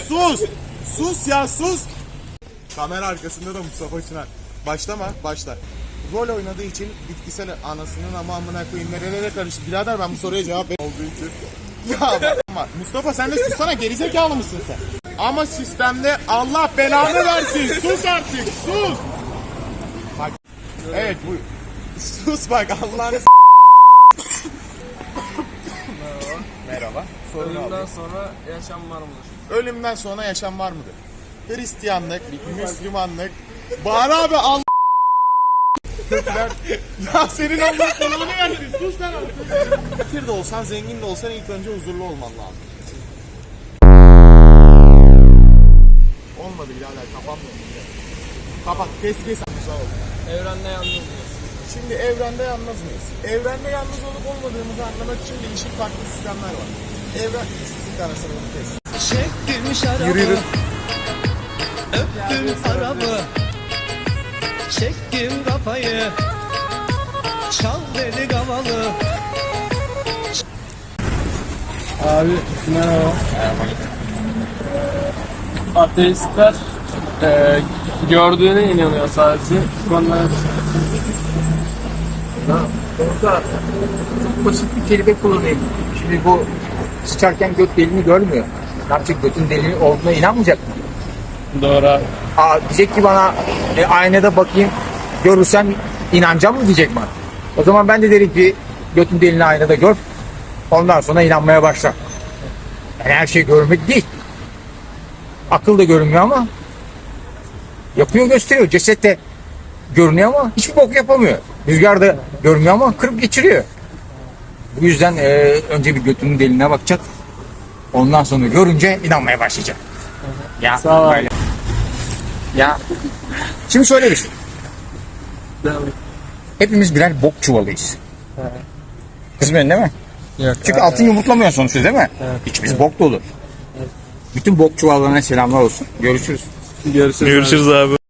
sus. Sus ya sus. Kamera arkasında da Mustafa Çınar. Başlama başla. Rol oynadığı için bitkisel anasının ama amına koyayım nerelere karıştı. Birader ben bu soruya cevap ver olduğu için. Ya bak, Mustafa sen de sussana gerizekalı mısın sen? Ama sistemde Allah belanı versin. Sus artık sus. Bak evet bu sus bak Allah'ını Ölümden sonra yaşam var mıdır? Ölümden sonra yaşam var mıdır? Hristiyanlık, Müslümanlık, Bahar abi al Kötüler. ya senin Allah belanı versin. Sus lan artık. Fakir de olsan, zengin de olsan ilk önce huzurlu olman lazım. Olmadı birader kafam dönüyor. Kapat, kes kes. Sağ ol. Evrende yalnız mıyız? Şimdi evrende yalnız mıyız? Evrende yalnız olup olmadığımızı anlamak için değişik farklı sistemler var. Evren, sizin arasını kes. Çektim şarabı Yürü yürü. Öptüm arabı Çektim kafayı Çal deli gavalı Abi merhaba. Ateistler e, gördüğüne inanıyor sadece. Konulara Orada çok basit bir kelime kullanayım. Şimdi bu sıçarken göt deliğini görmüyor. Ne yapacak götün deliği olduğuna inanmayacak mı? Doğru abi. Aa, diyecek ki bana e, aynada bakayım görürsen inanacağım mı diyecek bana. O zaman ben de derim ki götün deliğini aynada gör. Ondan sonra inanmaya başla. Yani her şey görmek değil. Akıl da görünmüyor ama yapıyor gösteriyor. Ceset de görünüyor ama hiçbir bok yapamıyor. Rüzgar da görünmüyor ama kırıp geçiriyor. Bu yüzden e, önce bir götünün deliğine bakacak. Ondan sonra görünce inanmaya başlayacak. Ya Sağ ol. böyle. Ya şimdi şöyle bir şey. Hepimiz birer bok çuvalıyız. Kızmıyorsun değil mi? Yok. Çünkü altın yumurtlamıyor sonuçta değil mi? İçimiz bok dolu. Bütün bok çuvallarına selamlar olsun. Görüşürüz. Görüşürüz. Görüşürüz abi.